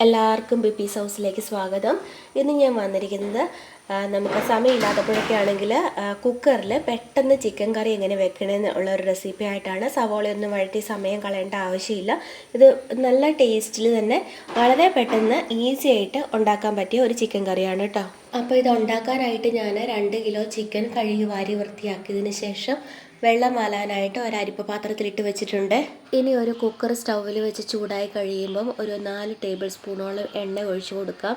എല്ലാവർക്കും ബിപ്പീസ് ഹൗസിലേക്ക് സ്വാഗതം. ഇന്ന് ഞാൻ വന്നിരിക്കുന്നത് നമുക്ക് സമയമില്ലാത്തപ്പോഴൊക്കെ ആണെങ്കിൽ കുക്കറിൽ പെട്ടെന്ന് ചിക്കൻ കറി എങ്ങനെ വെക്കണമെന്ന് ഉള്ള ഒരു റെസിപ്പി ആയിട്ടാണ് സവോളയൊന്നും വഴറ്റി സമയം കളയേണ്ട ആവശ്യമില്ല. ഇത് നല്ല ടേസ്റ്റിൽ തന്നെ വളരെ പെട്ടെന്ന് ഈസി ആയിട്ട് ഉണ്ടാക്കാൻ പറ്റിയ ഒരു ചിക്കൻ കറിയാണ് കേട്ടോ അപ്പോൾ ഇത് ഉണ്ടാക്കാനായിട്ട് ഞാൻ രണ്ട് കിലോ ചിക്കൻ കഴുകി വാരി വൃത്തിയാക്കിയതിന് ശേഷം വെള്ളം വാലാനായിട്ട് ഒരു അരിപ്പ പാത്രത്തിലിട്ട് വെച്ചിട്ടുണ്ട്. ഇനി ഒരു കുക്കർ സ്റ്റൗവിൽ വെച്ച് ചൂടായി കഴിയുമ്പം ഒരു നാല് ടേബിൾ സ്പൂണോളം എണ്ണ ഒഴിച്ചു കൊടുക്കാം.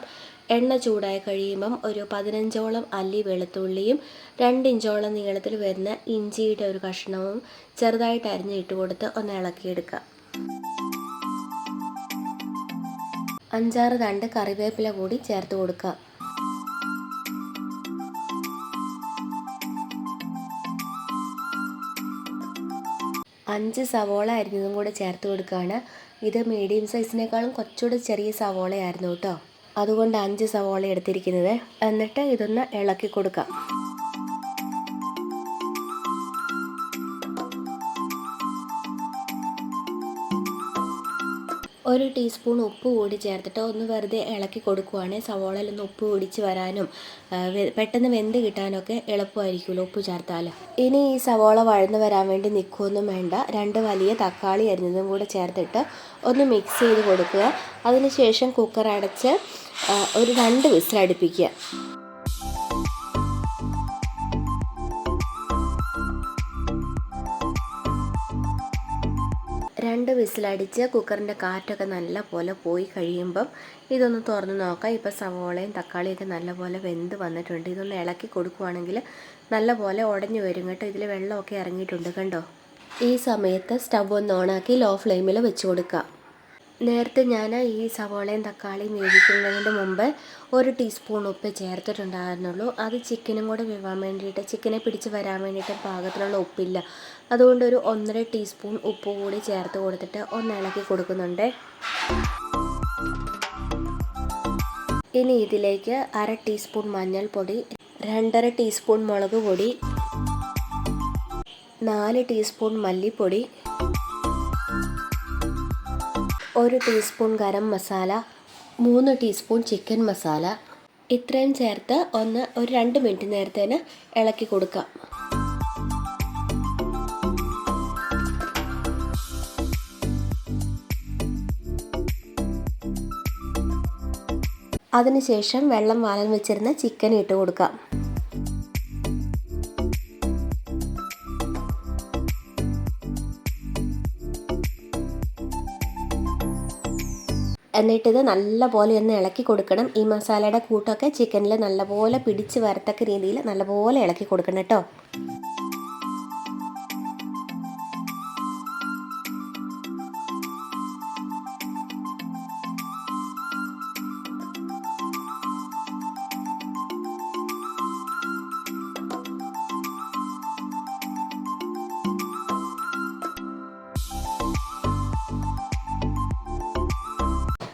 എണ്ണ ചൂടായി കഴിയുമ്പം ഒരു പതിനഞ്ചോളം അല്ലി വെളുത്തുള്ളിയും രണ്ട് ഇഞ്ചോളം നീളത്തിൽ വരുന്ന ഇഞ്ചിയുടെ ഒരു കഷ്ണവും ചെറുതായിട്ട് അരിഞ്ഞിട്ട് കൊടുത്ത് ഒന്ന് ഇളക്കിയെടുക്കാം. അഞ്ചാറ് തണ്ട് കറിവേപ്പില കൂടി ചേർത്ത് കൊടുക്കാം. അഞ്ച് സവോള അരിഞ്ഞതും കൂടെ ചേർത്ത് കൊടുക്കുകയാണ്. ഇത് മീഡിയം സൈസിനേക്കാളും കുറച്ചുകൂടെ ചെറിയ സവോളയായിരുന്നു കേട്ടോ. അതുകൊണ്ട് അഞ്ച് സവോള എടുത്തിരിക്കുന്നത്. എന്നിട്ട് ഇതൊന്ന് ഇളക്കി കൊടുക്കാം. ഒരു ടീസ്പൂൺ ഉപ്പ് കൂടി ചേർത്തിട്ട് ഒന്ന് വെറുതെ ഇളക്കി കൊടുക്കുവാണെങ്കിൽ സവോളയിൽ ഒന്ന് ഉപ്പ് പിടിച്ച് വരാനും പെട്ടെന്ന് വെന്ത് കിട്ടാനൊക്കെ എളുപ്പമായിരിക്കുമല്ലോ ഉപ്പ് ചേർത്താൽ ഇനി ഈ സവോള വഴന്ന് വരാൻ വേണ്ടി നിൽക്കുകയൊന്നും വേണ്ട. രണ്ട് വലിയ തക്കാളി അരിഞ്ഞതും കൂടെ ചേർത്തിട്ട് ഒന്ന് മിക്സ് ചെയ്ത് കൊടുക്കുക. അതിനുശേഷം കുക്കർ അടച്ച് ഒരു രണ്ട് വിസിലടുപ്പിക്കുക. രണ്ട് വിസിലടിച്ച് കുക്കറിന്റെ കാറ്റൊക്കെ നല്ല പോലെ പോയി കഴിയുമ്പം ഇതൊന്ന് തുറന്ന് നോക്കാം. ഇപ്പോൾ സവോളയും തക്കാളിയൊക്കെ നല്ലപോലെ വെന്ത് വന്നിട്ടുണ്ട്. ഇതൊന്ന് ഇളക്കി കൊടുക്കുവാണെങ്കിൽ നല്ലപോലെ ഉടഞ്ഞു വരും കേട്ടോ. ഇതിൽ വെള്ളമൊക്കെ ഇറങ്ങിയിട്ടുണ്ട് കണ്ടോ? ഈ സമയത്ത് സ്റ്റവ് ഒന്ന് ഓണാക്കി ലോ ഫ്ലെയിമിൽ വെച്ച് കൊടുക്കാം നേരത്തെ ഞാൻ ഈ സവോളയും തക്കാളിയും വേവിക്കുന്നതിന് മുമ്പ് ഒരു ടീസ്പൂൺ ഉപ്പ് ചേർത്തിട്ടുണ്ടായിരുന്നുള്ളൂ. അത് ചിക്കനും കൂടെ വേവാൻ വേണ്ടിയിട്ട് ചിക്കനെ പിടിച്ച് വരാൻ വേണ്ടിയിട്ട് പാകത്തിനുള്ള ഉപ്പില്ല. അതുകൊണ്ട് ഒരു ഒന്നര ടീസ്പൂൺ ഉപ്പ് കൂടി ചേർത്ത് കൊടുത്തിട്ട് ഒന്ന് ഇളക്കി കൊടുക്കുന്നുണ്ട്. ഇനി ഇതിലേക്ക് അര ടീസ്പൂൺ മഞ്ഞൾപ്പൊടി രണ്ടര ടീസ്പൂൺ മുളക് പൊടി നാല് ടീസ്പൂൺ മല്ലിപ്പൊടി ഒരു ടീസ്പൂൺ ഗരം മസാല മൂന്ന് ടീസ്പൂൺ ചിക്കൻ മസാല ഇത്രയും ചേർത്ത് ഒന്ന് ഒരു രണ്ട് മിനിറ്റ് നേരത്തേന് ഇളക്കി കൊടുക്കാം. അതിനുശേഷം വെള്ളം വാലൻ വെച്ചിരുന്ന ചിക്കൻ ഇട്ട് കൊടുക്കാം. എന്നിട്ടിത് നല്ലപോലെ ഒന്ന് ഇളക്കി കൊടുക്കണം. ഈ മസാലയുടെ കൂട്ടൊക്കെ ചിക്കനിൽ നല്ലപോലെ പിടിച്ച് വരത്തക്ക രീതിയിൽ നല്ലപോലെ ഇളക്കി കൊടുക്കണം കേട്ടോ.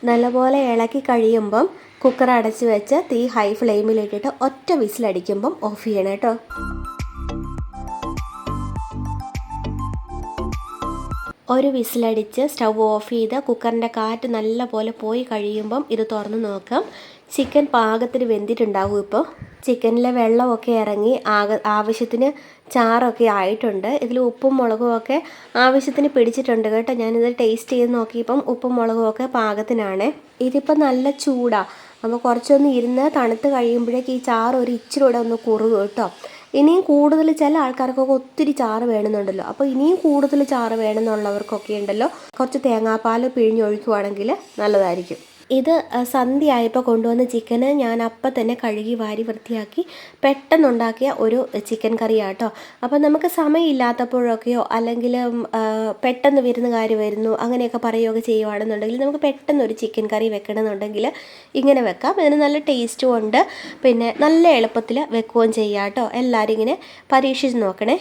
നല്ലപോലെ ഇളക്കി കഴിയുമ്പം കുക്കർ അടച്ച് വെച്ച് തീ ഹൈ ഫ്ലെയിമിലിട്ടിട്ട് ഒറ്റ വിസിലടിക്കുമ്പം ഓഫ് ചെയ്യണം കേട്ടോ. ഒരു വിസിലടിച്ച് സ്റ്റൗ ഓഫ് ചെയ്ത് കുക്കറിന്റെ കാറ്റ് നല്ല പോലെ പോയി കഴിയുമ്പം ഇത് തുറന്ന് നോക്കാം. ചിക്കൻ പാകത്തിന് വെന്തിട്ടുണ്ടാവും ഇപ്പോൾ. ചിക്കനിലെ വെള്ളമൊക്കെ ഇറങ്ങി ആക ആവശ്യത്തിന് ചാറൊക്കെ ആയിട്ടുണ്ട്. ഇതിൽ ഉപ്പും മുളകും ഒക്കെ ആവശ്യത്തിന് പിടിച്ചിട്ടുണ്ട് കേട്ടോ. ഞാനിത് ടേസ്റ്റ് ചെയ്ത് നോക്കിയപ്പം ഉപ്പും മുളകും ഒക്കെ പാകത്തിനാണ്. ഇതിപ്പോൾ നല്ല ചൂടാണ് അപ്പോൾ കുറച്ചൊന്ന് ഇരുന്ന് തണുത്ത് കഴിയുമ്പോഴേക്ക് ഈ ചാറ് ഒരു ഇച്ചിരി കൂടെ ഒന്ന് കുറുകും കേട്ടോ. ഇനിയും കൂടുതൽ ചില ആൾക്കാർക്കൊക്കെ ഒത്തിരി ചാറ് വേണമെന്നുണ്ടല്ലോ. അപ്പോൾ ഇനിയും കൂടുതൽ ചാറ് വേണമെന്നുള്ളവർക്കൊക്കെ ഉണ്ടല്ലോ. കുറച്ച് തേങ്ങാപ്പാൽ പിഴിഞ്ഞൊഴിക്കുവാണെങ്കിൽ നല്ലതായിരിക്കും. ഇത് സന്ധ്യയായപ്പോൾ കൊണ്ടുവന്ന ചിക്കന് ഞാൻ അപ്പം തന്നെ കഴുകി വാരി വൃത്തിയാക്കി പെട്ടെന്നുണ്ടാക്കിയ ഒരു ചിക്കൻ കറിയാട്ടോ. അപ്പോൾ നമുക്ക് സമയമില്ലാത്തപ്പോഴൊക്കെയോ അല്ലെങ്കിൽ പെട്ടെന്ന് വിരുന്നുകാർ വരുന്നു അങ്ങനെയൊക്കെ പറയുകയൊക്കെ ചെയ്യുവാണെന്നുണ്ടെങ്കിൽ നമുക്ക് പെട്ടെന്ന് ഒരു ചിക്കൻ കറി വെക്കണമെന്നുണ്ടെങ്കിൽ ഇങ്ങനെ വെക്കാം. ഇതിന് നല്ല ടേസ്റ്റും ഉണ്ട്. പിന്നെ നല്ല എളുപ്പത്തിൽ വെക്കുകയും ചെയ്യാം കേട്ടോ. എല്ലാവരും ഇങ്ങനെ പരീക്ഷിച്ച് നോക്കണേ.